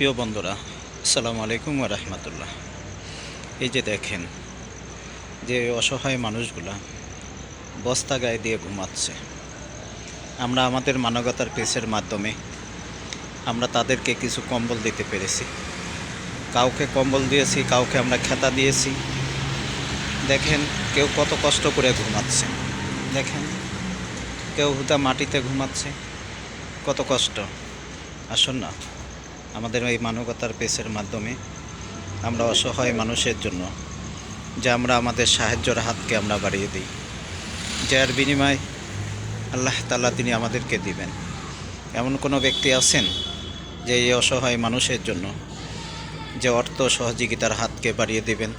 প্রিয় বন্ধুরা, আসসালামু আলাইকুম রহমতুল্লাহ। এই যে দেখেন যে অসহায় মানুষগুলা বস্তা গায়ে দিয়ে ঘুমাচ্ছে। আমরা আমাদের মানবতার পেসের মাধ্যমে আমরা তাদেরকে কিছু কম্বল দিতে পেরেছি। কাউকে কম্বল দিয়েছি, কাউকে আমরা খেতা দিয়েছি। দেখেন কেউ কত কষ্ট করে ঘুমাচ্ছে। দেখেন কেউ হুদা মাটিতে ঘুমাচ্ছে। কত কষ্ট। আসুন না। আমাদের এই মানবতার পেসের মাধ্যমে আমরা অসহায় মানুষের জন্য যে আমরা আমাদের সাহায্যের হাতকে আমরা বাড়িয়ে দিই, যার বিনিময় আল্লাহ তাল্লাহ তিনি আমাদেরকে দিবেন। এমন কোনো ব্যক্তি আছেন যে এই অসহায় মানুষের জন্য যে অর্থ সহযোগিতার হাতকে বাড়িয়ে দিবেন,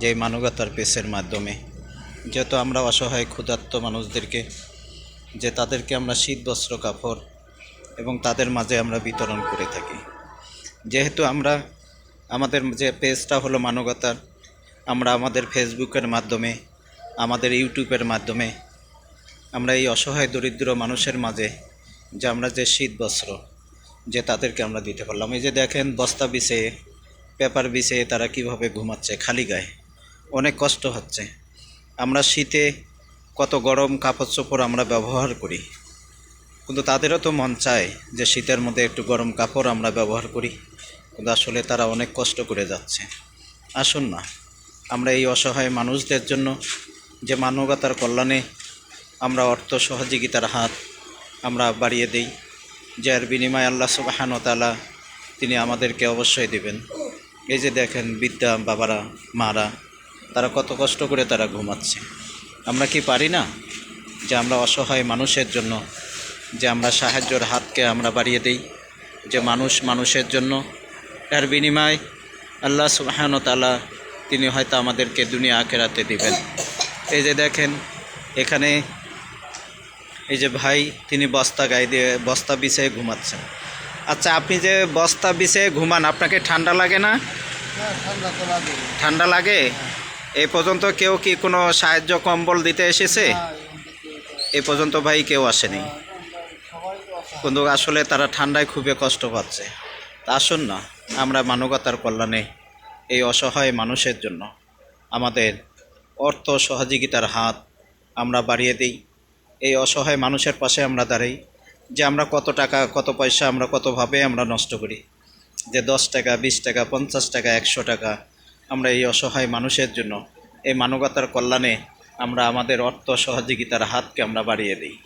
যে মানবতার পেসের মাধ্যমে? যেহেতু আমরা অসহায়, ক্ষুধার্ত মানুষদেরকে, যে তাদেরকে আমরা শীত বস্ত্র কাপড় এবং তাদের মাঝে আমরা বিতরণ করে থাকি। যেহেতু আমরা, আমাদের যে পেজটা হলো মানবতার, আমরা আমাদের ফেসবুকের মাধ্যমে, আমাদের ইউটিউবের মাধ্যমে, আমরা এই অসহায় দরিদ্র মানুষের মাঝে যে আমরা যে শীত বস্ত্র, যে তাদেরকে আমরা দিতে পারলাম। এই যে দেখেন, বস্তা বিছিয়ে পেপার বিছিয়ে তারা কীভাবে ঘুমাচ্ছে, খালি গায়ে। অনেক কষ্ট হচ্ছে। আমরা শীতে কত গরম কাপড় চোপড় আমরা ব্যবহার করি। কিন্তু তাদেরও তো মন চায় যে শীতের মধ্যে একটু গরম কাপড় আমরা ব্যবহার করি। কিন্তু আসলে তারা অনেক কষ্ট করে যাচ্ছে। আসুন না, আমরা এই অসহায় মানুষদের জন্য যে মানবতার কল্যাণে আমরা অর্থ সহযোগিতার হাত আমরা বাড়িয়ে দিই, যার বিনিময়ে আল্লাহ সুবাহানতালা তিনি আমাদেরকে অবশ্যই দিবেন। এই যে দেখেন বিদ্যা বাবারা, মারা, তারা কত কষ্ট করে তারা ঘুমাচ্ছে। আমরা কি পারি না যে আমরা অসহায় মানুষের জন্য, যে আমরা সাহায্যের হাতকে আমরা বাড়িয়ে দিই, যে মানুষ মানুষের জন্য এর বিনিময় আল্লাহ সুবাহান তালা তিনি হয়তো আমাদেরকে দুনিয়া আখেরাতে দিবেন। এই যে দেখেন, এখানে এই যে ভাই, তিনি বস্তা গায়ে দিয়ে, বস্তা বিছিয়ে ঘুমাচ্ছেন। আচ্ছা আপনি যে বস্তা বিছিয়ে ঘুমান, আপনাকে ঠান্ডা লাগে না? ঠান্ডা লাগে? এ পর্যন্ত কেউ কি কোনো সাহায্য কম্বল দিতে এসেছে? এ পর্যন্ত ভাই কেউ আসেনি। কিন্তু আসলে তারা ঠান্ডায় খুবই কষ্ট পাচ্ছে। তা আসুন না, আমরা মানবতার কল্যাণে এই অসহায় মানুষের জন্য আমাদের অর্থ সহযোগিতার হাত আমরা বাড়িয়ে দিই। এই অসহায় মানুষের পাশে আমরা দাঁড়াই যে আমরা কত টাকা, কত পয়সা, আমরা কতভাবে আমরা নষ্ট করি। যে দশ টাকা, বিশ টাকা, পঞ্চাশ টাকা, একশো টাকা আমরা এই অসহায় মানুষের জন্য এই মানবতার কল্যাণে আমরা আমাদের অর্থ সহযোগিতার হাতকে আমরা বাড়িয়ে দিই।